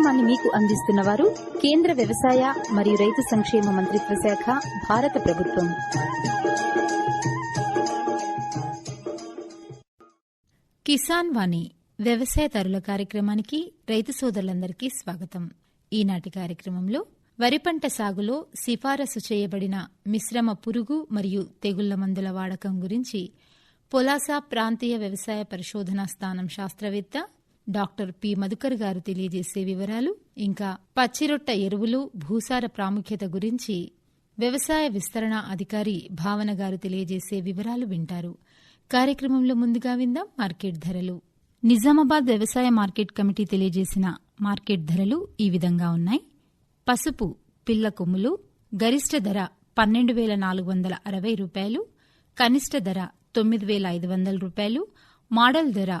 కార్యక్రమాన్ని మీకు అందిస్తున్న వారు కేంద్ర వ్యవసాయ మరియు రైతు సంక్షేమ మంత్రిత్వ శాఖ భారత ప్రభుత్వం. కిసాన్ వాణి వ్యవసాయదారుల కార్యక్రమానికి రైతు సోదరులందరికీ స్వాగతం. ఈనాటి కార్యక్రమంలో వరి పంట సాగులో సిఫారసు చేయబడిన మిశ్రమ పురుగు మరియు తెగుళ్ళ మందుల వాడకం గురించి పొలాసా ప్రాంతీయ వ్యవసాయ పరిశోధనా స్థానం శాస్త్రవేత్త డాక్టర్ పి మధుకర్ గారు తెలియజేసే వివరాలు ఇంకా పచ్చిరొట్ట ఎరువులు భూసార ప్రాముఖ్యత గురించి వ్యవసాయ విస్తరణ అధికారి భావన గారు తెలియజేసే వివరాలు వింటారు. కార్యక్రమంలో ముందుగా విందాం మార్కెట్ ధరలు. నిజామాబాద్ వ్యవసాయ మార్కెట్ కమిటీ తెలియజేసిన మార్కెట్ ధరలు ఈ విధంగా ఉన్నాయి. పసుపు పిల్ల కొమ్ములు గరిష్ట ధర పన్నెండు వేల నాలుగు వందల అరవై రూపాయలు కనిష్ట ధర తొమ్మిది వేల ఐదు వందల రూపాయలు మోడల్ ధర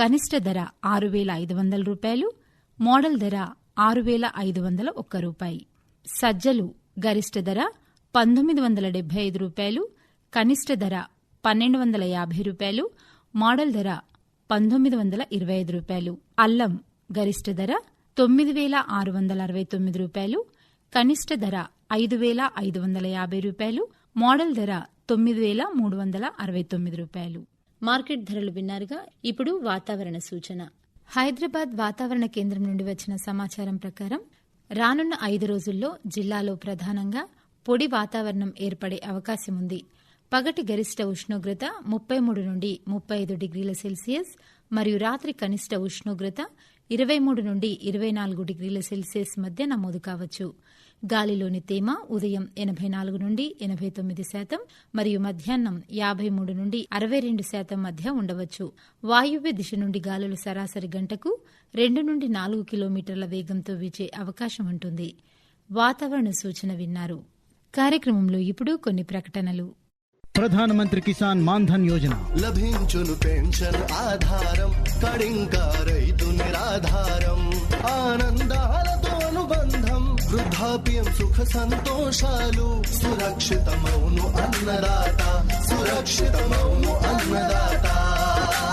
కనిష్ట ధర ఆరు వేల ఐదు వందల రూపాయలు మోడల్ ధర ఆరు వేల ఐదు వందల ఒక్క రూపాయి. సజ్జలు గరిష్ట ధర పంతొమ్మిది వందల డెబ్బై ఐదు రూపాయలు కనిష్ట ధర పన్నెండు వందల యాభై రూపాయలు మోడల్ ధర పంతొమ్మిది వందల ఇరవై ఐదు రూపాయలు. అల్లం గరిష్ట ధర తొమ్మిది వేల ఆరు వందల అరవై తొమ్మిది రూపాయలు కనిష్ట ధర ఐదు వేల ఐదు వందల యాభై రూపాయలు మోడల్ ధర తొమ్మిది వేల మూడు వందల అరవై తొమ్మిది రూపాయలు. మార్కెట్ ధరలు విన్నారుగా. ఇప్పుడు వాతావరణ సూచన. హైదరాబాద్ వాతావరణ కేంద్రం నుండి వచ్చిన సమాచారం ప్రకారం రానున్న ఐదు రోజుల్లో జిల్లాలో ప్రధానంగా పొడి వాతావరణం ఏర్పడే అవకాశం ఉంది. పగటి గరిష్ట ఉష్ణోగ్రత ముప్పై మూడు నుండి ముప్పై ఐదు డిగ్రీల సెల్సియస్ మరియు రాత్రి కనిష్ట ఉష్ణోగ్రత ఇరవై మూడు నుండి ఇరవై నాలుగు డిగ్రీల సెల్సియస్ మధ్య నమోదు కావచ్చు. గాలిలోని తేమ ఉదయం ఎనభై నాలుగు నుండి ఎనభై తొమ్మిది శాతం మరియు మధ్యాహ్నం యాభై మూడు నుండి అరవై రెండు శాతం మధ్య ఉండవచ్చు. వాయువ్య దిశ నుండి గాలులు సరాసరి గంటకు రెండు నుండి నాలుగు కిలోమీటర్ల వేగంతో వీచే అవకాశం ఉంటుంది. వాతావరణ సూచన విన్నారు. కార్యక్రమంలో ఇప్పుడు కొన్ని ప్రకటనలు. ప్రధానమంత్రి కిసాన్ మాన్ధన్ యోజన. లభించును పెన్షన్ ఆధారం కడింకా రైతు నిరాధారం ఆనందాలతో అనుబంధం. వృద్ధాప్యం సుఖ సంతోషాలు. సురక్షితమౌను అన్నదాత. సురక్షితమౌను అన్నదాత.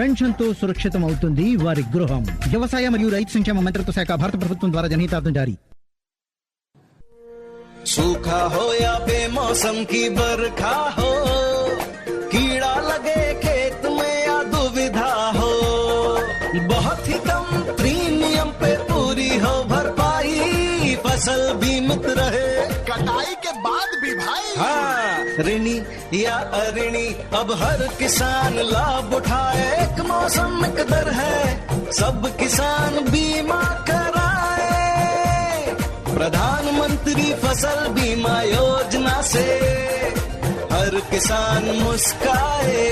పెన్షన్ తో సురక్షితం అవుతుంది వారి గృహం వ్యవసాయ మరియు రైతు సంక్షేమ మంత్రిత్వ శాఖ భారత ప్రభుత్వం ద్వారా జనహితార్థం జారీ सूखा हो या बेमौसम की बरखा हो कीड़ा लगे खेत में या दुविधा हो बहुत ही कम प्रीमियम पे पूरी हो भरपाई फसल बीमित रहे कटाई के बाद भी भाई हाँ ऋणी या अऋणी अब हर किसान लाभ उठाए। एक मौसम कदर है, सब किसान बीमा कराए। प्रधानमंत्री फ़सल बीमा योजना से हर किसान मुस्काए।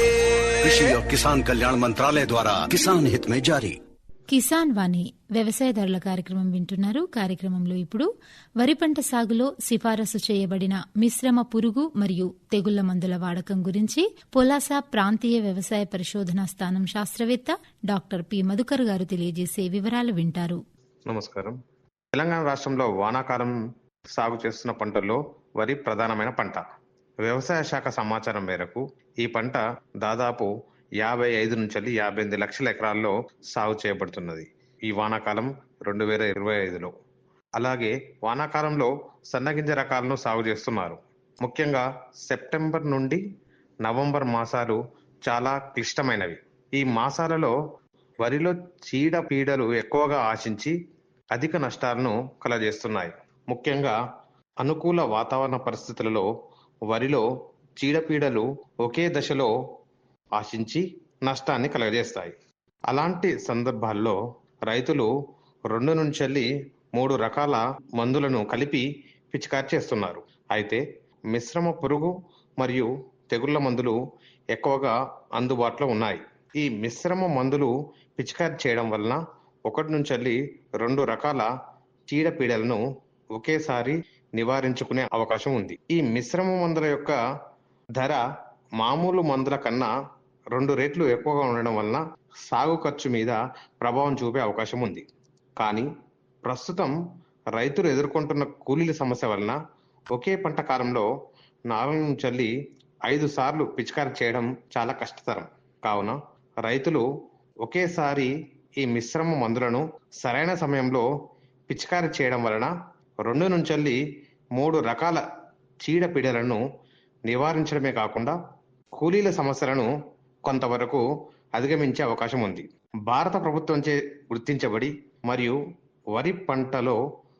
कृषि और किसान कल्याण मंत्रालय द्वारा किसान हित में जारी। కిసాన్ వాణి వ్యవసాయదారుల కార్యక్రమం వింటున్నారు. కార్యక్రమంలో ఇప్పుడు వరి పంట సాగులో సిఫారసు చేయబడిన మిశ్రమ పురుగు మరియు తెగుళ్ళ మందుల వాడకం గురించి పొలాస ప్రాంతీయ వ్యవసాయ పరిశోధనా స్థానం శాస్త్రవేత్త డాక్టర్ పి. మధుకర్ గారు తెలియజేసే వివరాలు వింటారు. నమస్కారం. తెలంగాణ రాష్ట్రంలో వానాకాలం సాగు చేస్తున్న పంటల్లో వరి ప్రధానమైన పంట. వ్యవసాయ శాఖ సమాచారం మేరకు ఈ పంట దాదాపు యాభై ఐదు నుంచి యాభై ఎనిమిది లక్షల ఎకరాల్లో సాగు చేయబడుతున్నది. ఈ వానాకాలం రెండు వేల ఇరవై ఐదులో. అలాగే వానాకాలంలో సన్నగింజ రకాలను సాగు చేస్తున్నారు. ముఖ్యంగా సెప్టెంబర్ నుండి నవంబర్ మాసాలు చాలా క్లిష్టమైనవి. ఈ మాసాలలో వరిలో చీడ పీడలు ఎక్కువగా ఆశించి అధిక నష్టాలను కలజేస్తున్నాయి. ముఖ్యంగా అనుకూల వాతావరణ పరిస్థితులలో వరిలో చీడపీడలు ఒకే దశలో ఆశించి నష్టాన్ని కలగజేస్తాయి. అలాంటి సందర్భాల్లో రైతులు రెండు నుంచి మూడు రకాల మందులను కలిపి పిచికారి చేస్తున్నారు. అయితే మిశ్రమ పురుగు మరియు తెగుళ్ళ మందులు ఎక్కువగా అందుబాటులో ఉన్నాయి. ఈ మిశ్రమ మందులు పిచికారి చేయడం వలన ఒకటి నుంచి రెండు రకాల చీడపీడలను ఒకేసారి నివారించుకునే అవకాశం ఉంది. ఈ మిశ్రమ మందుల యొక్క ధర మామూలు మందుల కన్నా రెండు రేట్లు ఎక్కువగా ఉండడం వలన సాగు ఖర్చు మీద ప్రభావం చూపే అవకాశం ఉంది. కానీ ప్రస్తుతం రైతులు ఎదుర్కొంటున్న కూలీల సమస్య వలన ఒకే పంట కాలంలో నాలుగు నుంచి ఐదు సార్లు పిచికారి చేయడం చాలా కష్టతరం. కావున రైతులు ఒకేసారి ఈ మిశ్రమ మందులను సరైన సమయంలో పిచికారి చేయడం వలన రెండు నుంచి మూడు రకాల చీడపీడలను నివారించడమే కాకుండా కూలీల సమస్యలను కొంతవరకు అధిగమించే అవకాశం ఉంది. భారత ప్రభుత్వంచే గుర్తించబడి మరియు వరి పంటలో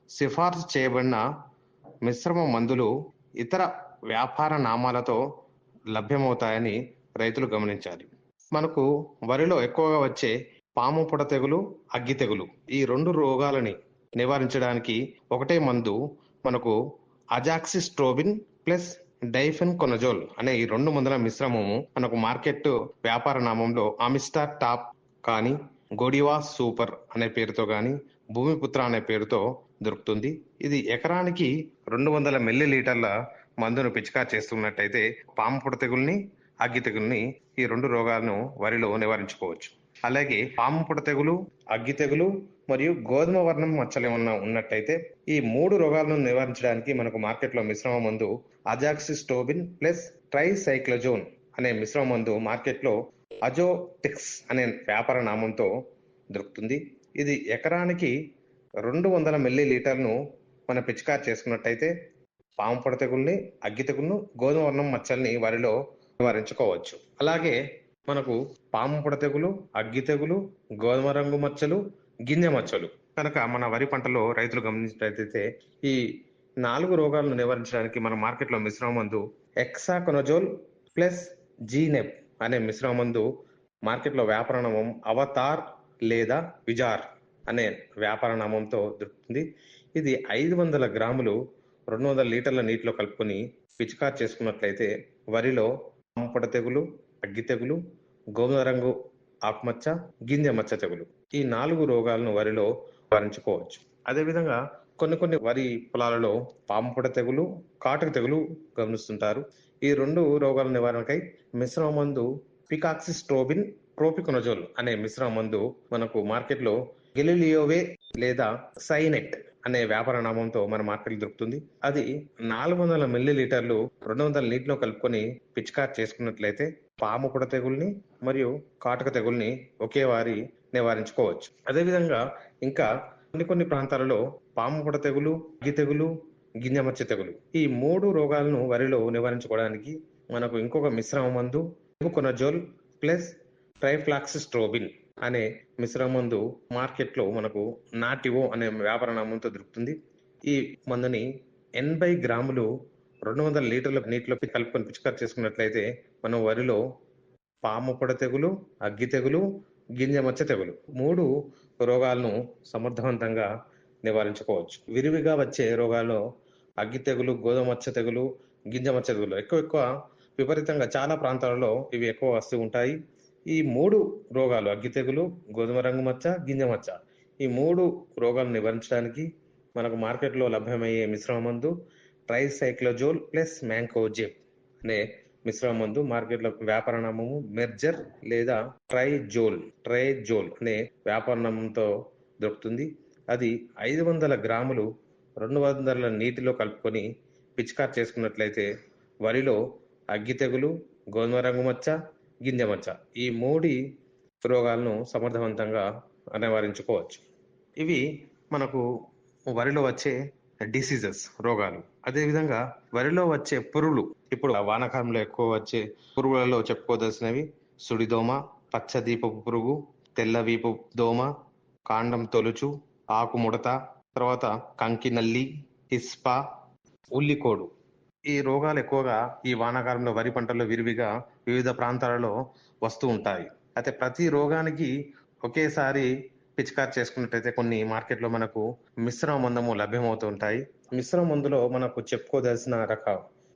సిఫార్సు చేయబడిన మిశ్రమ మందులు ఇతర వ్యాపార నామాలతో లభ్యమవుతాయని రైతులు గమనించాలి. మనకు వరిలో ఎక్కువగా వచ్చే పాము పొడ తెగులు అగ్గి తెగులు ఈ రెండు రోగాలని నివారించడానికి ఒకటే మందు మనకు అజాక్సిస్ట్రోబిన్ ప్లస్ డైఫెన్ కొనజోల్ అనే ఈ రెండు మందుల మిశ్రమము మనకు మార్కెట్ వ్యాపార నామంలో అమిస్టా టాప్ కానీ గోడివా సూపర్ అనే పేరుతో కానీ భూమిపుత్ర అనే పేరుతో దొరుకుతుంది. ఇది ఎకరానికి రెండు వందల మిల్లీ లీటర్ల మందును పిచికా చేస్తున్నట్టయితే పాము పొడ తెగుల్ని అగ్గి తెగుల్ని ఈ రెండు రోగాలను వరిలో నివారించుకోవచ్చు. అలాగే పాముపుడ తెగులు అగ్గి తెగులు మరియు గోధుమ వర్ణం మచ్చలేమన్నా ఉన్నట్టయితే ఈ మూడు రోగాలను నివారించడానికి మనకు మార్కెట్లో మిశ్రమ మందు అజాక్సిస్టోబిన్ ప్లస్ ట్రైసైక్లోజోన్ అనే మిశ్రమ మందు మార్కెట్లో అజోటిక్స్ అనే వ్యాపార నామంతో దొరుకుతుంది. ఇది ఎకరానికి రెండు వందల మిల్లీ లీటర్ను మన పిచికారి చేసుకున్నట్టయితే పాము పొడ తెగుల్ని అగ్గి తెగులను గోధుమ వర్ణం మచ్చల్ని వరిలో నివారించుకోవచ్చు. అలాగే మనకు పాము పొడ తెగులు అగ్గి తెగులు గోధుమ రంగు మచ్చలు గింజ మచ్చలు. కనుక మన వరి పంటలో రైతులు గమనించినట్లయితే ఈ నాలుగు రోగాలను నివారించడానికి మన మార్కెట్లో మిశ్రమ మందు ఎక్సాకొనజోల్ ప్లస్ జీనెప్ అనే మిశ్రమ మందు మార్కెట్లో వ్యాపార నామం అవతార్ లేదా విజార్ అనే వ్యాపార నామంతో దొరుకుతుంది. ఇది ఐదు వందల గ్రాములు రెండు వందల లీటర్ల నీటిలో కలుపుకొని పిచికారి చేసుకున్నట్లయితే వరిలో పొడ తెగులు అగ్గి తెగులు గోధుమ రంగు ఆకుమచ్చ గింజ మచ్చ తెగులు. ఈ నాలుగు రోగాలను వరిలో వరించుకోవచ్చు అదేవిధంగా కొన్ని కొన్ని వరి పొలాలలో పాంపుడ తెగులు కాటుక తెగులు గమనిస్తుంటారు. ఈ రెండు రోగాల నివారణకై మిశ్రమ మందు పికాక్సిస్ట్రోబిన్ ప్రోపికొనజోల్ అనే మిశ్రమ మందు మనకు మార్కెట్లో గెలిలియోవే లేదా సైనెట్ అనే వ్యాపార నామంతో మన మార్కెట్ దొరుకుతుంది. అది నాలుగు వందల మిల్లీ లీటర్లు రెండు వందల నీటిలో కలుపుకొని పిచికారి చేసుకున్నట్లయితే పాము పొడ తెగుల్ని మరియు కాటుక తెగుల్ని ఒకే వారి నివారించుకోవచ్చు. అదేవిధంగా ఇంకా కొన్ని కొన్ని ప్రాంతాలలో పాము పొడ తెగులు అగ్గి తెగులు గింజమచ్చ తెగులు. ఈ మూడు రోగాలను వరిలో నివారించుకోవడానికి మనకు ఇంకొక మిశ్రమ మందు కొనజోల్ ప్లస్ ట్రైఫ్లాక్సిస్ట్రోబిన్ అనే మిశ్రమ మందు మార్కెట్లో మనకు నాటివో అనే వ్యాపార నామంతో దొరుకుతుంది. ఈ మందుని ఎనభై గ్రాములు రెండు వందల లీటర్ల నీటిలో కలుపుకొని పిచికారు చేసుకున్నట్లయితే మనం వరిలో పాము పొడ తెగులు అగ్గి తెగులు గింజ మచ్చ తెగులు. మూడు రోగాలను సమర్థవంతంగా నివారించుకోవచ్చు. విరివిగా వచ్చే రోగాల్లో అగ్గి తెగులు గోధుమ మచ్చ తెగులు గింజ మచ్చ తెగులు ఎక్కువ ఎక్కువ విపరీతంగా చాలా ప్రాంతాలలో ఇవి ఎక్కువ వస్తూ ఉంటాయి. ఈ మూడు రోగాలు అగ్గి తెగులు గోధుమ రంగు మచ్చ గింజ మచ్చ. ఈ మూడు రోగాలను నివారించడానికి మనకు మార్కెట్లో లభ్యమయ్యే మిశ్రమ మందు ట్రైసైక్లోజోల్ ప్లస్ మ్యాంకోజెప్ అనే మిశ్రమ మందు మార్కెట్లో వ్యాపార నామము మెర్జర్ లేదా ట్రైజోల్ ట్రైజోల్ అనే వ్యాపార నామంతో దొరుకుతుంది. అది ఐదు వందల గ్రాములు రెండు వందల నీటిలో కలుపుకొని పిచికారు చేసుకున్నట్లయితే వరిలో అగ్గి తెగులు గోధుమ రంగు మచ్చ గింజ మచ్చ ఈ మూడి రోగాలను సమర్థవంతంగా నివారించుకోవచ్చు. ఇవి మనకు వరిలో వచ్చే డిసీజెస్ రోగాలు. అదేవిధంగా వరిలో వచ్చే పురుగులు ఇప్పుడు వానాకాలంలో ఎక్కువ వచ్చే పురుగులలో చెప్పుకోదలసినవి సుడిదోమ పచ్చదీపపు పురుగు తెల్లవీపు దోమ కాండం తొలుచు ఆకు ముడత తర్వాత కంకి నల్లి ఇస్పా ఉల్లికోడు. ఈ రోగాలు ఎక్కువగా ఈ వానాకాలంలో వరి పంటల్లో విరివిగా వివిధ ప్రాంతాలలో వస్తూ ఉంటాయి. అయితే ప్రతి రోగానికి ఒకేసారి పిచికారి చేసుకున్నట్టయితే కొన్ని మార్కెట్లో మనకు మిశ్రమ మందము లభ్యమవుతూ ఉంటాయి. మిశ్రమ మందులో మనకు చెప్పుకోదలసిన రక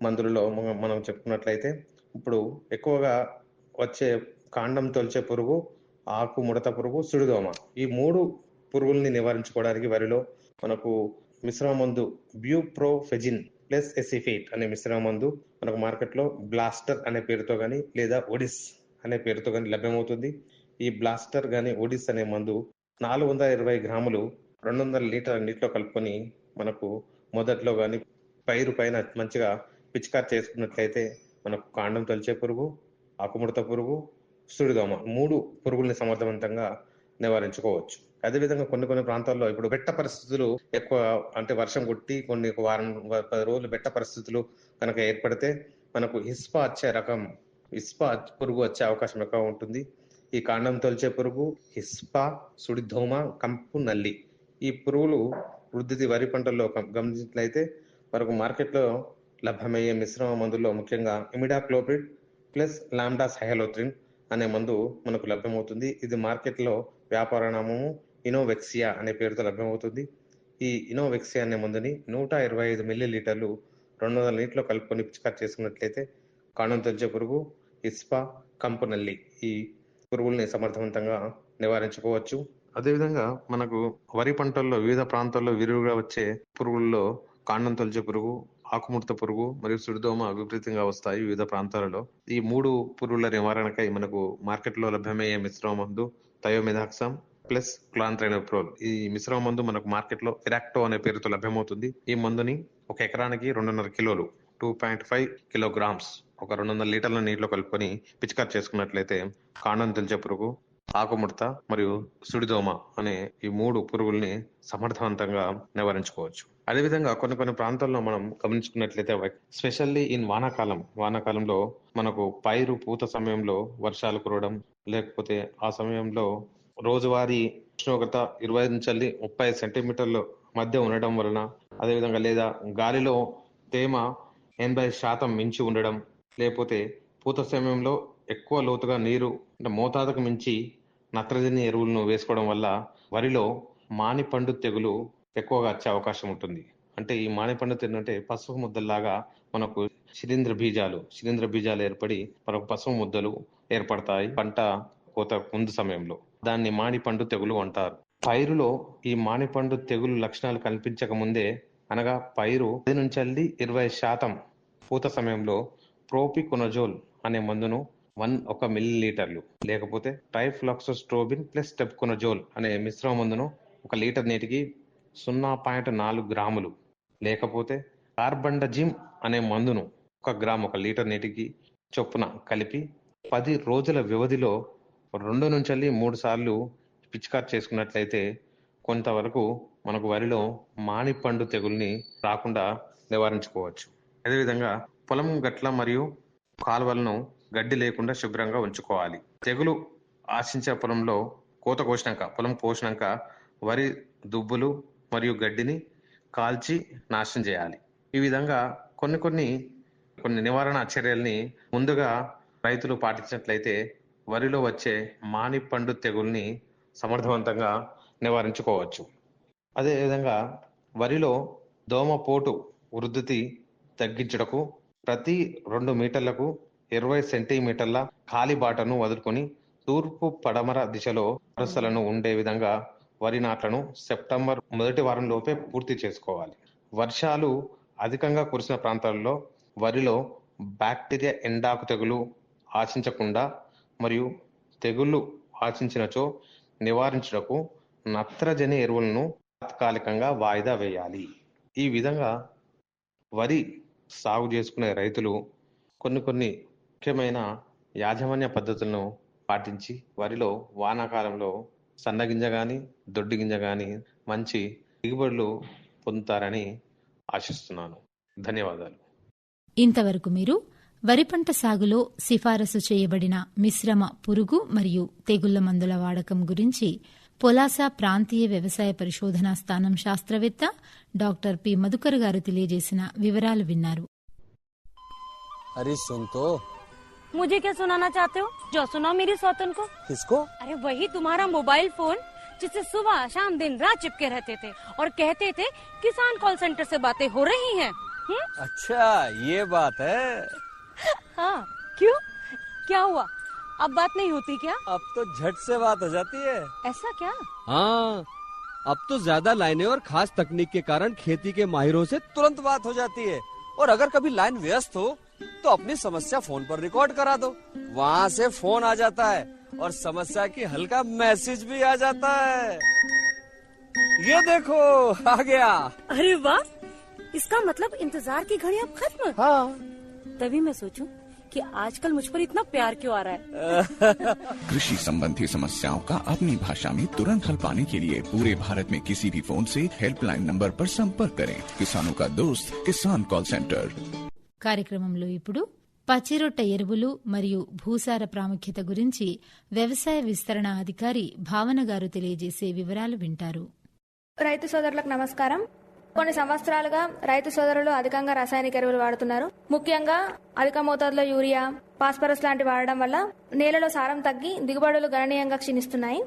మందులలో మనం చెప్పుకున్నట్లయితే ఇప్పుడు ఎక్కువగా వచ్చే కాండం తొలిచే పురుగు ఆకు ముడత పురుగు సుడిదోమ. ఈ మూడు పురుగుల్ని నివారించుకోవడానికి వరిలో మనకు మిశ్రమ మందు బ్యూప్రోఫెజిన్ ప్లస్ ఎసిఫేట్ అనే మిశ్రమ మందు మనకు మార్కెట్లో బ్లాస్టర్ అనే పేరుతో కానీ లేదా ఒడిస్ అనే పేరుతో కానీ లభ్యమవుతుంది. ఈ బ్లాస్టర్ కానీ ఒడిస్ అనే మందు నాలుగు వందల ఇరవై గ్రాములు రెండు వందల లీటర్ల నీటిలో కలుపుకొని మనకు మొదట్లో కానీ పైరు పైన మంచిగా పిచికారి చేసుకున్నట్లయితే మనకు కాండం తొలిచే పురుగు ఆకుముడత పురుగు సుడిదోమ మూడు పురుగుల్ని సమర్థవంతంగా నివారించుకోవచ్చు. అదేవిధంగా కొన్ని కొన్ని ప్రాంతాల్లో ఇప్పుడు బెట్ట పరిస్థితులు ఎక్కువ అంటే వర్షం కొట్టి కొన్ని వారం పది రోజులు బెట్ట పరిస్థితులు కనుక ఏర్పడితే మనకు ఇస్పా వచ్చే రకం ఇస్పా పురుగు వచ్చే అవకాశం ఎక్కువ ఉంటుంది. ఈ కాండం తొలిచే పురుగు హిస్పా సుడిదోమ కంపు నల్లి ఈ పురుగులు వృద్ధి వరి పంటల్లో గమనించినట్లయితే మనకు మార్కెట్లో లభ్యమయ్యే మిశ్రమ మందుల్లో ముఖ్యంగా ఇమిడాక్లోపిడ్ ప్లస్ లాండాస్ హైలోత్రిన్ అనే మందు మనకు లభ్యమవుతుంది. ఇది మార్కెట్లో వ్యాపార నామము ఇనోవెక్సియా అనే పేరుతో లభ్యమవుతుంది. ఈ ఇనోవెక్సియా అనే మందుని నూట ఇరవై ఐదు మిల్లీ లీటర్లు రెండు వందల నీటిలో కలుపుకొని పిచికారి చేసుకున్నట్లయితే కాండం తొలిచే పురుగు ఇస్పా కంపు నల్లి ఈ పురుగుల్ని సమర్థవంతంగా నివారించుకోవచ్చు. అదేవిధంగా మనకు వరి పంటల్లో వివిధ ప్రాంతాల్లో విరివిగా వచ్చే పురుగుల్లో కాండం తొలిచే పురుగు ఆకుముడత పురుగు మరియు సుడిదోమ విపరీతంగా వస్తాయి వివిధ ప్రాంతాలలో. ఈ మూడు పురుగుల నివారణకై మనకు మార్కెట్లో లభ్యమయ్యే మిశ్రమ మందు థయోమిదాక్సమ్ ప్లస్ క్లాంత్రైనోప్రోల్. ఈ మిశ్రమ మందు మనకు మార్కెట్లో ఫిరాక్టో అనే పేరుతో లభ్యమవుతుంది. ఈ మందుని ఒక ఎకరానికి రెండున్నర కిలోలు టూ పాయింట్ ఫైవ్ కిలోగ్రామ్స్ ఒక రెండు వందల లీటర్ల నీటిలో కలుపుకొని పిచికారి చేసుకున్నట్లయితే కాండం తెలిచే పురుగు ఆకుముడత మరియు సుడిదోమ అనే ఈ మూడు పురుగుల్ని సమర్థవంతంగా నివారించుకోవచ్చు. అదేవిధంగా కొన్ని కొన్ని ప్రాంతాల్లో మనం గమనించుకున్నట్లయితే స్పెషల్లీ ఇన్ వానాకాలం వానాకాలంలో మనకు పైరు పూత సమయంలో వర్షాలు కురవడం లేకపోతే ఆ సమయంలో రోజువారీ ఉష్ణోగ్రత ఇరవై నుంచి ముప్పై సెంటీమీటర్ల మధ్య ఉండడం వలన అదేవిధంగా లేదా గాలిలో తేమ ఎనభై శాతం మించి ఉండడం లేకపోతే పూత సమయంలో ఎక్కువ లోతుగా నీరు అంటే మోతాదుకు మించి నత్రజని ఎరువులను వేసుకోవడం వల్ల వరిలో మానిపండు తెగులు ఎక్కువగా వచ్చే అవకాశం ఉంటుంది. అంటే ఈ మానిపండు తెగులు పసుపు ముద్దల్లాగా మనకు శిలీంద్ర బీజాలు శిలీంద్ర బీజాలు ఏర్పడి మనకు పసుపు ముద్దలు ఏర్పడతాయి పంట కోత ముందు సమయంలో. దాన్ని మానిపండు తెగులు అంటారు. పైరులో ఈ మానిపండు తెగులు లక్షణాలు కనిపించక ముందే అనగా పైరు పది నుంచి ఇరవై శాతం పూత సమయంలో ప్రోపికొనజోల్ అనే మందును వన్ ఒక మిల్లీ లీటర్లు లేకపోతే టైఫ్లాక్సోస్ట్రోబిన్ ప్లస్ స్టెప్కొనజోల్ అనే మిశ్రమ మందును ఒక లీటర్ నీటికి సున్నా పాయింట్ నాలుగు గ్రాములు. లేకపోతే కార్బండజిమ్ అనే మందును ఒక గ్రామ్ ఒక లీటర్ నీటికి చొప్పున కలిపి పది రోజుల వ్యవధిలో రెండు నుంచి మూడు సార్లు పిచికారి చేసుకున్నట్లయితే కొంతవరకు మనకు వరిలో మానిపండు తెగుల్ని రాకుండా నివారించుకోవచ్చు. అదేవిధంగా పొలం గట్ల మరియు కాలువలను గడ్డి లేకుండా శుభ్రంగా ఉంచుకోవాలి. తెగులు ఆశించే పొలంలో కోత కోసినాక పొలం కోసినాక వరి దుబ్బులు మరియు గడ్డిని కాల్చి నాశనం చేయాలి. ఈ విధంగా కొన్ని కొన్ని కొన్ని నివారణ చర్యల్ని ముందుగా రైతులు పాటించినట్లయితే వరిలో వచ్చే మానిపండు తెగుల్ని సమర్థవంతంగా నివారించుకోవచ్చు. అదేవిధంగా వరిలో దోమపోటు వృద్ధి తగ్గించుటకు ప్రతి రెండు మీటర్లకు ఇరవై సెంటీమీటర్ల ఖాళీ బాటను వదులుకొని తూర్పు పడమర దిశలో వరుసలను ఉండే విధంగా వరి నాట్లను సెప్టెంబర్ మొదటి వారంలోపే పూర్తి చేసుకోవాలి. వర్షాలు అధికంగా కురిసిన ప్రాంతాల్లో వరిలో బ్యాక్టీరియా ఎండాకు తెగులు ఆశించకుండా మరియు తెగుళ్ళు ఆశించినచో నివారించుటకు నత్రజని ఎరువులను తాత్కాలికంగా వాయిదా వేయాలి. ఈ విధంగా వరి సాగు చేసుకునే రైతులు కొన్ని కొన్ని ముఖ్యమైన యాజమాన్య పద్ధతులను పాటించి వరిలో వానాకాలంలో సన్నగింజ కానీ దొడ్డి గింజ కానీ మంచి దిగుబడులు పొందుతారని ఆశిస్తున్నాను. ధన్యవాదాలు. ఇంతవరకు మీరు వరి పంట సాగులో సిఫారసు చేయబడిన మిశ్రమ పురుగు మరియు తెగుళ్ళ మందుల వాడకం గురించి పొలాస ప్రాంతీయ వ్యవసాయ పరిశోధనా స్థానం శాస్త్రవేత్త డాక్టర్ పి. మధుకర్ గారు తెలియజేసిన వివరాలు విన్నారు. సొంతో मुझे क्या सुनाना चाहते हो? जो सुनाओ मेरी सौतन को। किसको? अरे वही तुम्हारा मोबाइल फ़ोन जिसे सुबह शाम दिन रात चिपके रहते थे और कहते थे किसान कॉल सेंटर से बातें हो रही हैं। हम्म? अच्छा ये बात है। हाँ क्यों? क्या हुआ? अब बात नहीं होती क्या? अब तो झट से बात हो जाती है। ऐसा क्या? हाँ अब तो ज़्यादा लाइनें और खास तकनीक के कारण खेती के माहिरों से तुरंत बात हो जाती है। और अगर कभी लाइन व्यस्त हो तो अपनी समस्या फ़ोन पर रिकॉर्ड करा दो। वहाँ से फ़ोन आ जाता है और समस्या की हल्का मैसेज भी आ जाता है। ये देखो आ गया। अरे वाह इसका मतलब इंतज़ार की घड़ी अब खत्म। हाँ। तभी मैं सोचूं कि आजकल मुझ पर इतना प्यार क्यों आ रहा है। कृषि संबंधी समस्याओं का अपनी भाषा में तुरंत हल पाने के लिए पूरे भारत में किसी भी फ़ोन से हेल्पलाइन नंबर पर संपर्क करें। किसानों का दोस्त किसान कॉल सेंटर కార్యక్రమంలో ఇప్పుడు పచ్చిరొట్ట ఎరువులు మరియు భూసార ప్రాముఖ్యత గురించి వ్యవసాయ విస్తరణ అధికారి భావన గారు తెలియజేసే వివరాలు వింటారు. రైతు సోదరులకు నమస్కారం. కొన్ని సంవత్సరాలుగా రైతు సోదరులు అధికంగా రాసాయనిక ఎరువులు వాడుతున్నారు. ముఖ్యంగా అధిక మోతాదులో యూరియా పాస్పరస్ లాంటి వాడడం వల్ల నేలలో సారం తగ్గి దిగుబడులు గణనీయంగా క్షీణిస్తున్నాయి.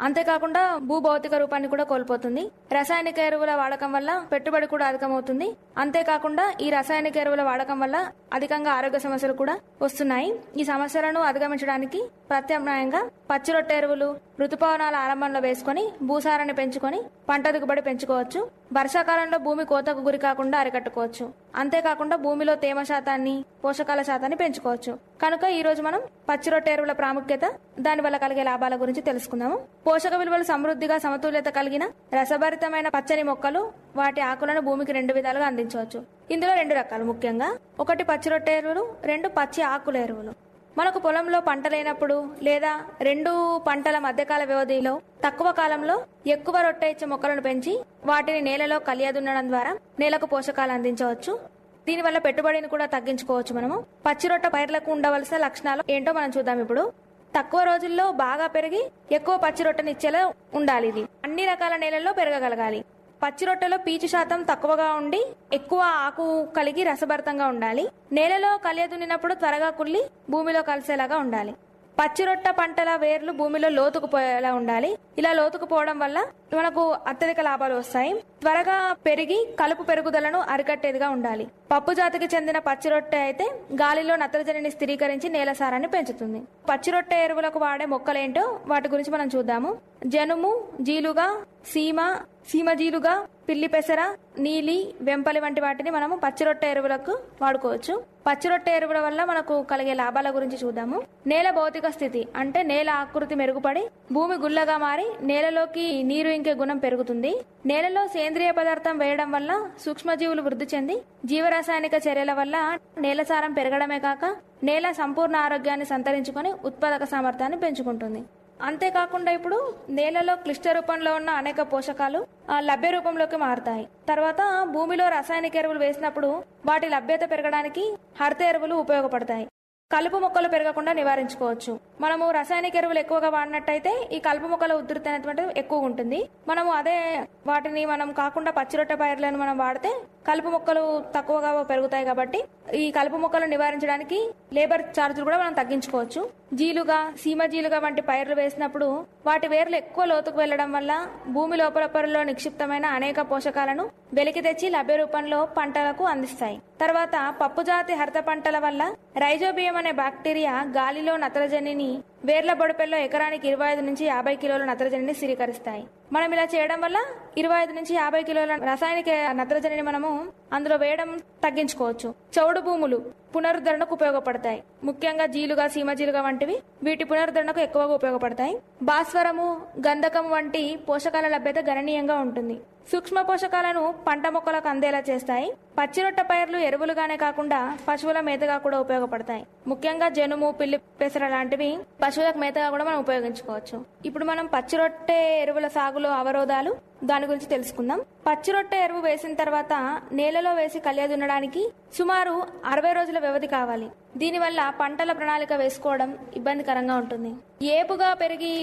అంతేకాకుండా భూభౌతిక రూపాన్ని కూడా కోల్పోతుంది. రసాయనిక ఎరువుల వాడకం వల్ల పెట్టుబడి కూడా అధికమవుతుంది. అంతేకాకుండా ఈ రసాయనిక ఎరువుల వాడకం వల్ల అధికంగా ఆరోగ్య సమస్యలు కూడా వస్తున్నాయి. ఈ సమస్యలను అధిగమించడానికి ప్రత్యామ్నాయంగా పచ్చిరొట్టె ఎరువులు ఋతుపవనాల ఆరంభంలో వేసుకొని భూసారాన్ని పెంచుకొని పంట దిగుబడి పెంచుకోవచ్చు. వర్షాకాలంలో భూమి కోతకు గురి కాకుండా అరికట్టుకోవచ్చు. అంతేకాకుండా భూమిలో తేమ శాతాన్ని పోషకాల శాతాన్ని పెంచుకోవచ్చు. కనుక ఈ రోజు మనం పచ్చిరొట్టె ఎరువుల ప్రాముఖ్యత దాని వల్ల కలిగే లాభాల గురించి తెలుసుకుందాము. పోషక విలువలు సమృద్ధిగా సమతుల్యత కలిగిన రసభరితమైన పచ్చని మొక్కలు వాటి ఆకులను భూమికి రెండు విధాలుగా అందించవచ్చు. ఇందులో రెండు రకాలు ముఖ్యంగా ఒకటి పచ్చి రొట్టె ఎరువులు రెండు పచ్చి ఆకుల ఎరువులు. మనకు పొలంలో పంట లేనప్పుడు లేదా రెండు పంటల మధ్యకాల వ్యవధిలో తక్కువ కాలంలో ఎక్కువ రొట్టె ఇచ్చే మొక్కలను పెంచి వాటిని నేలలో కలియదున్నడం ద్వారా నేలకు పోషకాలు అందించవచ్చు. దీనివల్ల పెట్టుబడిని కూడా తగ్గించుకోవచ్చు మనము. పచ్చిరొట్ట పైర్లకు ఉండవలసిన లక్షణాలు ఏంటో మనం చూద్దాం ఇప్పుడు. తక్కువ రోజుల్లో బాగా పెరిగి ఎక్కువ పచ్చి రొట్టెనిచ్చేలా ఉండాలి ఇది. అన్ని రకాల నేలల్లో పెరగగలగాలి. పచ్చి రొట్టెలో పీచు శాతం తక్కువగా ఉండి ఎక్కువ ఆకు కలిగి రసభరితంగా ఉండాలి. నేలలో కలియ దున్నినప్పుడు త్వరగా కుళ్ళి భూమిలో కలిసేలాగా ఉండాలి. పచ్చి రొట్ట పంటల వేర్లు భూమిలో లోతుకు పోయేలా ఉండాలి. ఇలా లోతుకు పోవడం వల్ల మనకు అత్యధిక లాభాలు వస్తాయి. త్వరగా పెరిగి కలుపు పెరుగుదలను అరికట్టేదిగా ఉండాలి. పప్పు జాతికి చెందిన పచ్చి రొట్టె అయితే గాలిలో నత్రజనిని స్థిరీకరించి నేల సారాన్ని పెంచుతుంది. పచ్చి రొట్టె ఎరువులకు వాడే మొక్కలేంటో వాటి గురించి మనం చూద్దాము. జనుము జీలుగా సీమ సీమ జీలుగా పిల్లి పెసర నీలి వెంపలి వంటి వాటిని మనము పచ్చిరొట్టె ఎరువులకు వాడుకోవచ్చు. పచ్చిరొట్టె ఎరువుల వల్ల మనకు కలిగే లాభాల గురించి చూద్దాము. నేల భౌతిక స్థితి అంటే నేల ఆకృతి మెరుగుపడి భూమి గుల్లగా మారి నేలలోకి నీరు ఇంకే గుణం పెరుగుతుంది. నేలలో సేంద్రియ పదార్థం వేయడం వల్ల సూక్ష్మజీవులు వృద్ధి చెంది జీవరాసాయనిక చర్యల వల్ల నేల సారం పెరగడమే కాక నేల సంపూర్ణ ఆరోగ్యాన్ని సంతరించుకొని ఉత్పాదక సామర్థ్యాన్ని పెంచుకుంటుంది. అంతేకాకుండా ఇప్పుడు నేలలో క్లిష్ట రూపంలో ఉన్న అనేక పోషకాలు ఆ, లభ్య రూపంలోకి మారుతాయి. తర్వాత భూమిలో రసాయనిక ఎరువులు వేసినప్పుడు వాటి లభ్యత పెరగడానికి హరిత ఎరువులు ఉపయోగపడతాయి. కలుపు మొక్కలు పెరగకుండా నివారించుకోవచ్చు. మనము రసాయనిక ఎరువులు ఎక్కువగా వాడినట్టయితే ఈ కలుపు మొక్కల ఉధృతి అనేటువంటిది ఎక్కువ ఉంటుంది. మనము అదే వాటిని మనం కాకుండా పచ్చిరొట్టె పైర్లను మనం వాడితే కలుపు మొక్కలు తక్కువగా పెరుగుతాయి కాబట్టి ఈ కలుపు మొక్కలు నివారించడానికి లేబర్ ఛార్జీలు కూడా మనం తగ్గించుకోవచ్చు. జీలుగా సీమ జీలుగా వంటి పైర్లు వేసినప్పుడు వాటి వేర్లు ఎక్కువ లోతుకు వెళ్ళడం వల్ల భూమి లోపల పొరలో నిక్షిప్తమైన అనేక పోషకాలను వెలికి తెచ్చి లభ్య రూపంలో పంటలకు అందిస్తాయి. తర్వాత పప్పు జాతి హరిత పంటల వల్ల రైజోబియం అనే బ్యాక్టీరియా గాలిలో నత్రజనిని వేర్ల బొడపెల్లో ఎకరానికి ఇరవై ఐదు నుంచి యాభై కిలోల నత్రజనిని స్థిరీకరిస్తాయి. మనం ఇలా చేయడం వల్ల ఇరవై ఐదు నుంచి యాభై కిలోల రసాయనిక నత్రజనిని మనము అందులో వేయడం తగ్గించుకోవచ్చు. చౌడు భూములు పునరుద్ధరణకు ఉపయోగపడతాయి. ముఖ్యంగా జీలుగా సీమజీలుగా వంటివి వీటి పునరుద్ధరణకు ఎక్కువగా ఉపయోగపడతాయి. భాస్వరము గంధకం వంటి పోషకాల లభ్యత గణనీయంగా ఉంటుంది. సూక్ష్మ పోషకాలను పంట మొక్కలకు అందేలా చేస్తాయి. పచ్చిరొట్ట పైర్లు ఎరువులుగానే కాకుండా పశువుల మేతగా కూడా ఉపయోగపడతాయి. ముఖ్యంగా జనుము పిల్లి పెసర లాంటివి పశువులకు మేతగా కూడా మనం ఉపయోగించుకోవచ్చు. ఇప్పుడు మనం పచ్చి రొట్టె ఎరువుల సాగులో అవరోధాలు దాని గురించి తెలుసుకుందాం. పచ్చి రొట్టె ఎరువు వేసిన తర్వాత నేలలో వేసి కలియ దున్నడానికి సుమారు అరవై రోజుల వ్యవధి కావాలి. దీనివల్ల పంటల ప్రణాళిక వేసుకోవడం ఇబ్బందికరంగా ఉంటుంది. ఏపుగా పెరిగి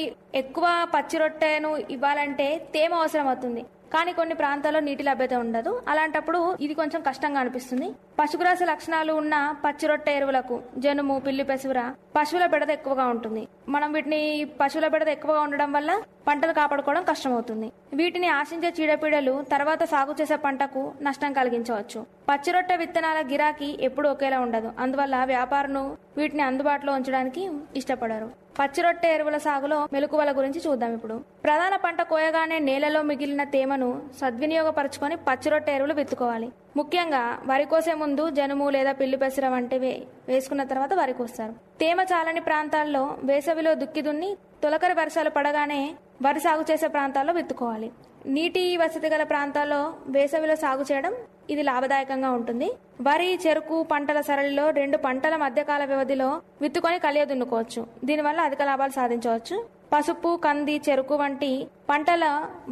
ఎక్కువ పచ్చి రొట్టెను ఇవ్వాలంటే తేమ అవసరం అవుతుంది కానీ కొన్ని ప్రాంతాల్లో నీటి లభ్యత ఉండదు. అలాంటప్పుడు ఇది కొంచెం కష్టంగా అనిపిస్తుంది. పశుగ్రాస లక్షణాలు ఉన్న పచ్చిరొట్టె ఎరువులకు జనుము పిల్లి పెసుర పశువుల బెడద ఎక్కువగా ఉంటుంది. మనం వీటిని పశువుల బెడద ఎక్కువగా ఉండడం వల్ల పంటలు కాపాడుకోవడం కష్టమవుతుంది. వీటిని ఆశించే చీడపీడలు తర్వాత సాగు చేసే పంటకు నష్టం కలిగించవచ్చు. పచ్చిరొట్టె విత్తనాల గిరాకీ ఎప్పుడు ఒకేలా ఉండదు. అందువల్ల వ్యాపారులు వీటిని అందుబాటులో ఉంచడానికి ఇష్టపడరు. పచ్చిరొట్టె ఎరువుల సాగులో మెలకువల గురించి చూద్దాం ఇప్పుడు. ప్రధాన పంట కోయగానే నేలలో మిగిలిన తేమను సద్వినియోగపరచుకొని పచ్చిరొట్టె ఎరువులు విత్తుకోవాలి. ముఖ్యంగా వరి కోసే ముందు జనుము లేదా పిల్లి పెసర వంటివి వేసుకున్న తర్వాత వరి కోస్తారు. తేమ చాలని ప్రాంతాల్లో వేసవిలో దుక్కి దున్ని తొలకరి వర్షాలు పడగానే వరి సాగు చేసే ప్రాంతాల్లో విత్తుకోవాలి. నీటి వసతి గల ప్రాంతాల్లో వేసవిలో సాగు చేయడం ఇది లాభదాయకంగా ఉంటుంది. వరి చెరుకు పంటల సరళిలో రెండు పంటల మధ్యకాల వ్యవధిలో విత్తుకొని కలియ దున్నుకోవచ్చు దీనివల్ల అధిక లాభాలు సాధించవచ్చు. పసుపు కంది చెరుకు వంటి పంటల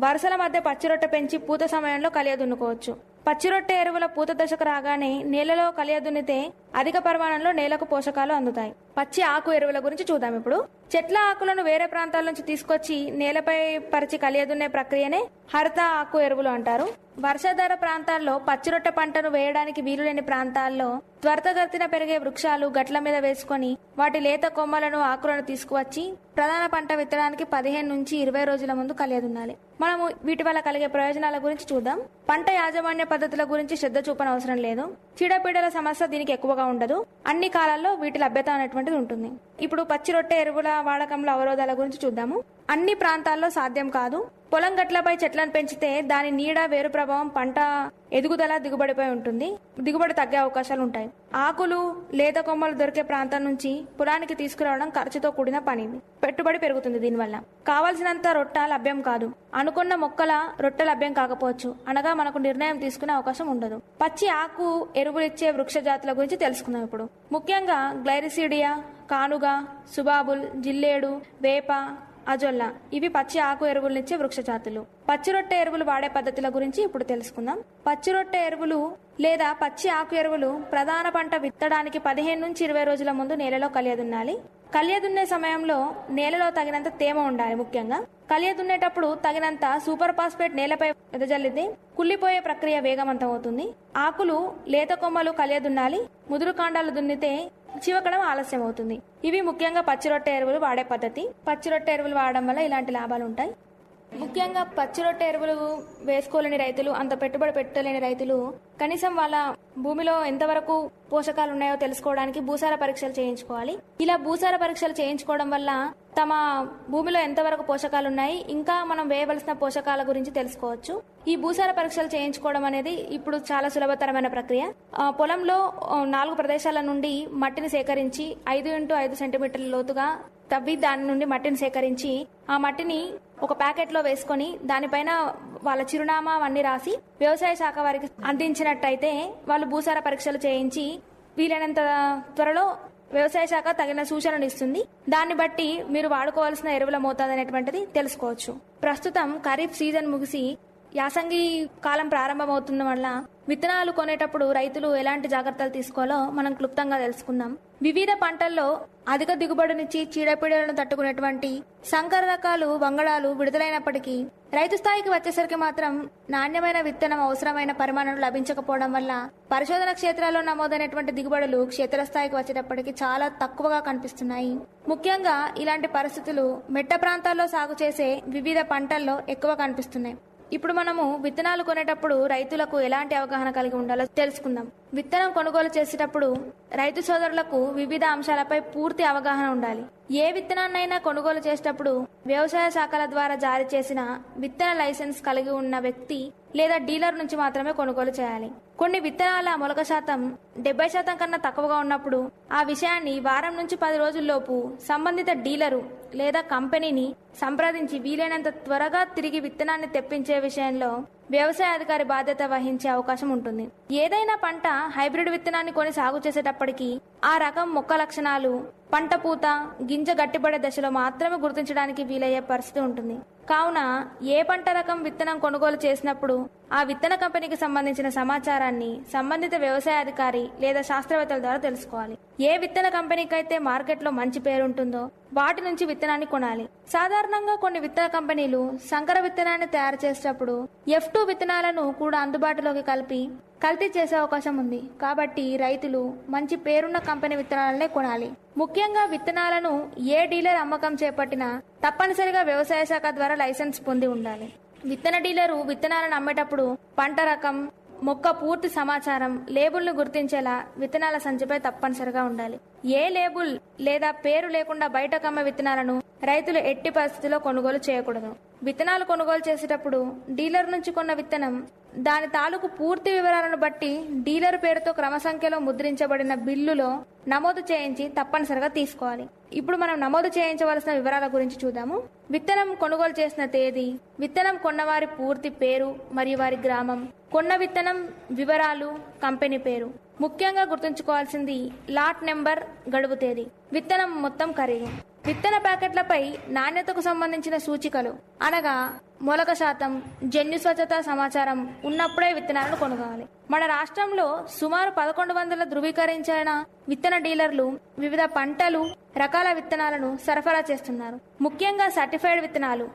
వరుసల మధ్య పచ్చిరొట్టె పెంచి పూత సమయంలో కలియ దున్నుకోవచ్చు పచ్చిరొట్టె ఎరువుల పూత దశకు రాగానే నేలలో కలియ దున్నితే అధిక పరిమాణంలో నేలకు పోషకాలు అందుతాయి. పచ్చి ఆకు ఎరువుల గురించి చూద్దాం ఇప్పుడు. చెట్ల ఆకులను వేరే ప్రాంతాల నుంచి తీసుకొచ్చి నేలపై పరిచి కలియదున్నే ప్రక్రియనే హరిత ఆకు ఎరువులు అంటారు. వర్షాధార ప్రాంతాల్లో పచ్చిరొట్ట పంటను వేయడానికి వీలులేని ప్రాంతాల్లో త్వరితగతిన పెరిగే వృక్షాలు గట్ల మీద వేసుకొని వాటి లేత కొమ్మలను ఆకులను తీసుకువచ్చి ప్రధాన పంట విత్తడానికి పదిహేను నుంచి ఇరవై రోజుల ముందు కలియదున్నాలి. మనము వీటి వల్ల కలిగే ప్రయోజనాల గురించి చూద్దాం. పంట యాజమాన్య పద్ధతుల గురించి శ్రద్ధ చూపన అవసరం లేదు. చీడపీడల సమస్య దీనికి ఎక్కువగా ఉండదు. అన్ని కాలాల్లో వీటి లభ్యత అనేటువంటిది ఉంటుంది. ఇప్పుడు పచ్చి రొట్టె ఎరువుల వాడకంలో అవరోధాల గురించి చూద్దాము. అన్ని ప్రాంతాల్లో సాధ్యం కాదు. పొలం గట్లపై చెట్లను పెంచితే దాని నీడ వేరు ప్రభావం పంట ఎదుగుదల దిగుబడిపై ఉంటుంది. దిగుబడి తగ్గే అవకాశాలు ఉంటాయి. ఆకులు లేత కొమ్మలు దొరికే ప్రాంతం నుంచి పొలానికి తీసుకురావడం ఖర్చుతో కూడిన పని పెట్టుబడి పెరుగుతుంది దీనివల్ల. కావలసినంత రొట్ట లభ్యం కాదు. అనుకున్న మొక్కల రొట్టె లభ్యం కాకపోవచ్చు. అనగా మనకు నిర్ణయం తీసుకునే అవకాశం ఉండదు. పచ్చి ఆకు ఎరువులిచ్చే వృక్ష జాతుల గురించి తెలుసుకుందాం ఇప్పుడు. ముఖ్యంగా గ్లైరిసిడియా కానుగ సుబాబుల్ జిల్లేడు వేప అజొల్ల ఇవి పచ్చి ఆకు ఎరువులనిచ్చే వృక్ష జాతులు పచ్చి రొట్టె ఎరువులు వాడే పద్ధతుల గురించి ఇప్పుడు తెలుసుకుందాం. పచ్చి రొట్టె ఎరువులు లేదా పచ్చి ఆకు ఎరువులు ప్రధాన పంట విత్తడానికి పదిహేను నుంచి ఇరవై రోజుల ముందు నేలలో కలియదున్నాలి. కలియదున్నే సమయంలో నేలలో తగినంత తేమ ఉండాలి ముఖ్యంగా. కలియదున్నేటప్పుడు తగినంత సూపర్ ఫాస్ఫేట్ నేలపై వెదజల్లితే కుళ్ళిపోయే ప్రక్రియ వేగవంతం అవుతుంది ఆకులు లేత కొమ్మలు కలియదున్నాలి. ముదురు కాండాలు దున్నితే చివకడం ఆలస్యం అవుతుంది ఇవి ముఖ్యంగా పచ్చిరొట్టె ఎరువులు వాడే పద్ధతి. పచ్చిరొట్టె ఎరువులు వాడడం వల్ల ఇలాంటి లాభాలు ఉంటాయి. ముఖ్యంగా పచ్చిరొట్టె ఎరువులు వేసుకోలేని రైతులు అంత పెట్టుబడి పెట్టలేని రైతులు కనీసం వాళ్ళ భూమిలో ఎంతవరకు పోషకాలు ఉన్నాయో తెలుసుకోవడానికి భూసార పరీక్షలు చేయించుకోవాలి. ఇలా భూసార పరీక్షలు చేయించుకోవడం వల్ల తమ భూమిలో ఎంతవరకు పోషకాలు ఉన్నాయి ఇంకా మనం వేయవలసిన పోషకాల గురించి తెలుసుకోవచ్చు. ఈ భూసార పరీక్షలు చేయించుకోవడం అనేది ఇప్పుడు చాలా సులభతరమైన ప్రక్రియ. పొలంలో నాలుగు ప్రదేశాల నుండి మట్టిని సేకరించి ఐదు ఇంటూ ఐదు సెంటీమీటర్ల లోతుగా తవ్వి దాని నుండి మట్టిని సేకరించి ఆ మట్టిని ఒక ప్యాకెట్లో వేసుకొని దానిపైన వాళ్ళ చిరునామా అవన్నీ రాసి వ్యవసాయ శాఖ వారికి అందించినట్టయితే వాళ్ళు భూసార పరీక్షలు చేయించి వీలైనంత త్వరలో వ్యవసాయ శాఖ తగిన సూచనలు ఇస్తుంది. దాన్ని బట్టి మీరు వాడుకోవాల్సిన ఎరువుల మోతాదు అనేటువంటిది తెలుసుకోవచ్చు. ప్రస్తుతం ఖరీఫ్ సీజన్ ముగిసి యాసంగి కాలం ప్రారంభమవుతున్న వల్ల విత్తనాలు కొనేటప్పుడు రైతులు ఎలాంటి జాగ్రత్తలు తీసుకోవాలో మనం క్లుప్తంగా తెలుసుకుందాం. వివిధ పంటల్లో అధిక దిగుబడినిచ్చి చీడపీడలను తట్టుకునేటువంటి సంకర రకాలు వంగడాలు విడుదలైనప్పటికీ రైతు స్థాయికి వచ్చేసరికి మాత్రం నాణ్యమైన విత్తనం అవసరమైన పరిమాణం లభించకపోవడం వల్ల పరిశోధన క్షేత్రాల్లో నమోదైనటువంటి దిగుబడులు క్షేత్రస్థాయికి వచ్చేటప్పటికి చాలా తక్కువగా కనిపిస్తున్నాయి. ముఖ్యంగా ఇలాంటి పరిస్థితులు మెట్ట ప్రాంతాల్లో సాగు చేసే వివిధ పంటల్లో ఎక్కువ కనిపిస్తున్నాయి. ఇప్పుడు మనము విత్తనాలు కొనేటప్పుడు రైతులకు ఎలాంటి అవగాహన కలిగి ఉండాలో తెలుసుకుందాం. విత్తనం కొనుగోలు చేసేటప్పుడు రైతు సోదరులకు వివిధ అంశాలపై పూర్తి అవగాహన ఉండాలి. ఏ విత్తనాన్నైనా కొనుగోలు చేసేటప్పుడు వ్యవసాయ శాఖల ద్వారా జారీ చేసిన విత్తన లైసెన్స్ కలిగి ఉన్న వ్యక్తి లేదా డీలర్ నుంచి మాత్రమే కొనుగోలు చేయాలి. కొన్ని విత్తనాల మొలక శాతం డెబ్బై శాతం కన్నా తక్కువగా ఉన్నప్పుడు ఆ విషయాన్ని వారం నుంచి పది రోజుల్లోపు సంబంధిత డీలరు లేదా కంపెనీని సంప్రదించి వీలైనంత త్వరగా తిరిగి విత్తనాన్ని తెప్పించే విషయంలో వ్యవసాయ అధికారి బాధ్యత వహించే అవకాశం ఉంటుంది. ఏదైనా పంట హైబ్రిడ్ విత్తనాన్ని కొని సాగు చేసేటప్పటికీ ఆ రకం మొక్క లక్షణాలు పంట పూత గింజ గట్టిపడే దశలో మాత్రమే గుర్తించడానికి వీలయ్యే పరిస్థితి ఉంటుంది. కావున ఏ పంట రకం విత్తనం కొనుగోలు చేసినప్పుడు ఆ విత్తన కంపెనీకి సంబంధించిన సమాచారాన్ని సంబంధిత వ్యవసాయ అధికారి లేదా శాస్త్రవేత్తల ద్వారా తెలుసుకోవాలి. ఏ విత్తన కంపెనీకైతే మార్కెట్లో మంచి పేరుంటుందో వాటి నుంచి విత్తనాన్ని కొనాలి. సాధారణంగా కొన్ని విత్తన కంపెనీలు సంకర విత్తనాన్ని తయారు చేసేటప్పుడు ఎఫ్ టూ విత్తనాలను కూడా అందుబాటులోకి కలిపి కల్తీ చేసే అవకాశం ఉంది. కాబట్టి రైతులు మంచి పేరున్న కంపెనీ విత్తనాలనే కొనాలి. ముఖ్యంగా విత్తనాలను ఏ డీలర్ అమ్మకం చేపట్టినా తప్పనిసరిగా వ్యవసాయ శాఖ ద్వారా లైసెన్స్ పొంది ఉండాలి. విత్తన డీలరు విత్తనాలను అమ్మేటప్పుడు పంట రకం మొక్క పూర్తి సమాచారం లేబుల్ను గుర్తించేలా విత్తనాల సంచిపై తప్పనిసరిగా ఉండాలి. ఏ లేబుల్ లేదా పేరు లేకుండా బయటకమ్మ విత్తనాలను రైతులు ఎట్టి పరిస్థితిలో కొనుగోలు చేయకూడదు. విత్తనాలు కొనుగోలు చేసేటప్పుడు డీలర్ నుంచి కొన్న విత్తనం దాని తాలూకు పూర్తి వివరాలను బట్టి డీలర్ పేరుతో క్రమ సంఖ్యలో ముద్రించబడిన బిల్లులో నమోదు చేయించి తప్పనిసరిగా తీసుకోవాలి. ఇప్పుడు మనం నమోదు చేయించవలసిన వివరాల గురించి చూద్దాము. విత్తనం కొనుగోలు చేసిన తేదీ విత్తనం కొన్నవారి పూర్తి పేరు మరియు వారి గ్రామం కొన్న విత్తనం వివరాలు కంపెనీ పేరు. ముఖ్యంగా గుర్తుంచుకోవాల్సింది లాట్ నెంబర్ గడువు తేదీ. విత్తనం మొత్తం ఖరీదు. విత్తన ప్యాకెట్లపై నాణ్యతకు సంబంధించిన సూచికలు. అనగా మొలక శాతం జన్యు స్వచ్ఛత సమాచారం ఉన్నప్పుడే విత్తనాలను కొనుగోవాలి మన రాష్ట్రంలో సుమారు పదకొండు వందల ధృవీకరించిన విత్తన డీలర్లు వివిధ పంటలు రకాల విత్తనాలను సరఫరా చేస్తున్నారు. ముఖ్యంగా సర్టిఫైడ్ విత్తనాలు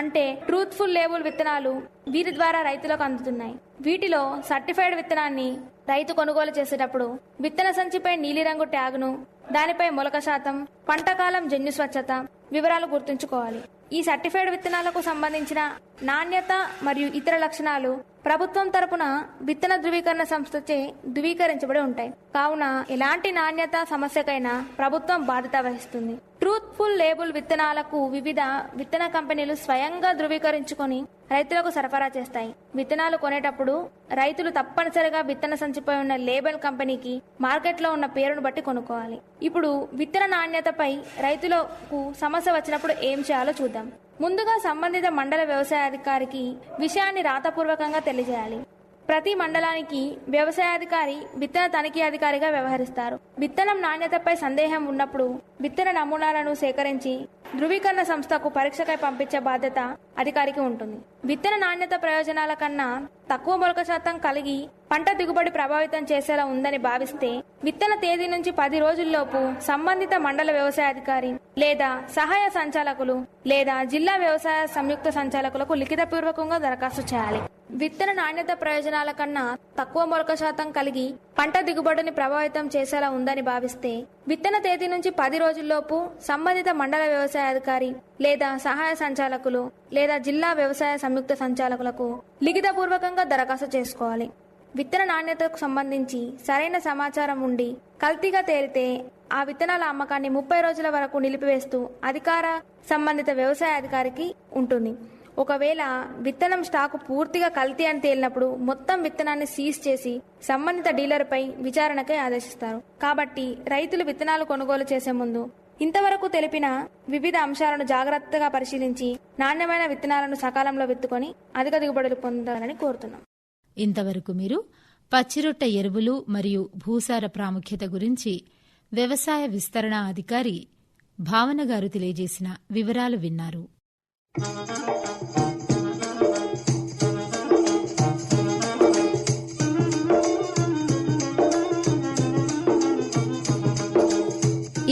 అంటే ట్రూత్ఫుల్ లేబుల్ విత్తనాలు వీరి ద్వారా రైతులకు అందుతున్నాయి. వీటిలో సర్టిఫైడ్ విత్తనాన్ని రైతు కొనుగోలు చేసేటప్పుడు విత్తన సంచిపై నీలిరంగు ట్యాగ్ను దానిపై మొలక శాతం పంటకాలం జన్యు స్వచ్ఛత వివరాలు గుర్తుంచుకోవాలి. ఈ సర్టిఫైడ్ విత్తనాలకు సంబంధించిన నాణ్యత మరియు ఇతర లక్షణాలు ప్రభుత్వం తరపున విత్తన ధృవీకరణ సంస్థచే ధృవీకరించబడి ఉంటాయి. కావున ఎలాంటి నాణ్యత సమస్యకైనా ప్రభుత్వం బాధ్యత వహిస్తుంది. ట్రూత్ఫుల్ లేబుల్ విత్తనాలకు వివిధ విత్తన కంపెనీలు స్వయంగా ధృవీకరించుకొని రైతులకు సరఫరా చేస్తాయి. విత్తనాలు కొనేటప్పుడు రైతులు తప్పనిసరిగా విత్తన సంచిపై ఉన్న లేబుల్ కంపెనీకి మార్కెట్లో ఉన్న పేరును బట్టి కొనుక్కోవాలి. ఇప్పుడు విత్తన నాణ్యతపై రైతులకు సమస్య వచ్చినప్పుడు ఏం చేయాలో చూద్దాం. ముందుగా సంబంధిత మండల వ్యవసాయాధికారికి విషయాన్ని రాతపూర్వకంగా తెలియజేయాలి. ప్రతి మండలానికి వ్యవసాయాధికారి విత్తన తనిఖీ అధికారిగా వ్యవహరిస్తారు. విత్తనం నాణ్యతపై సందేహం ఉన్నప్పుడు విత్తన నమూనాలను సేకరించి ధృవీకరణ సంస్థకు పరీక్షకై పంపించే బాధ్యత అధికారికి ఉంటుంది. విత్తన నాణ్యత ప్రయోజనాల కన్నా తక్కువ మొలక శాతం కలిగి పంట దిగుబడి ప్రభావితం చేసేలా ఉందని భావిస్తే విత్తన తేదీ నుంచి పది రోజుల్లోపు సంబంధిత మండల వ్యవసాయాధికారి లేదా సహాయ సంచాలకులు లేదా జిల్లా వ్యవసాయ సంయుక్త సంచాలకులకు లిఖితపూర్వకంగా దరఖాస్తు చేయాలి. విత్తన నాణ్యత ప్రయోజనాల కన్నా తక్కువ మొలక శాతం కలిగి పంట దిగుబడిని ప్రభావితం చేసేలా ఉందని భావిస్తే విత్తన తేదీ నుంచి పది రోజుల్లోపు సంబంధిత మండల వ్యవసాయ అధికారి లేదా సహాయ సంచాలకులు లేదా జిల్లా వ్యవసాయ సంయుక్త సంచాలకులకు లిఖితపూర్వకంగా దరఖాస్తు చేసుకోవాలి. విత్తన నాణ్యతకు సంబంధించి సరైన సమాచారం ఉండి కల్తీగా తేలితే ఆ విత్తనాల అమ్మకాన్ని ముప్పై రోజుల వరకు నిలిపివేస్తూ అధికార సంబంధిత వ్యవసాయ అధికారికి ఉంటుంది. ఒకవేళ విత్తనం స్టాకు పూర్తిగా కల్తీ అని తేలినప్పుడు మొత్తం విత్తనాన్ని సీజ్ చేసి సంబంధిత డీలర్పై విచారణకై ఆదేశిస్తారు. కాబట్టి రైతులు విత్తనాలు కొనుగోలు చేసే ముందు ఇంతవరకు తెలిపిన వివిధ అంశాలను జాగ్రత్తగా పరిశీలించి నాణ్యమైన విత్తనాలను సకాలంలో విత్తుకొని అధిక దిగుబడులు పొందాలని కోరుతున్నాం. ఇంతవరకు మీరు పచ్చిరొట్ట ఎరువులు మరియు భూసార ప్రాముఖ్యత గురించి వ్యవసాయ విస్తరణ అధికారి భావన గారు తెలియజేసిన వివరాలు విన్నారు.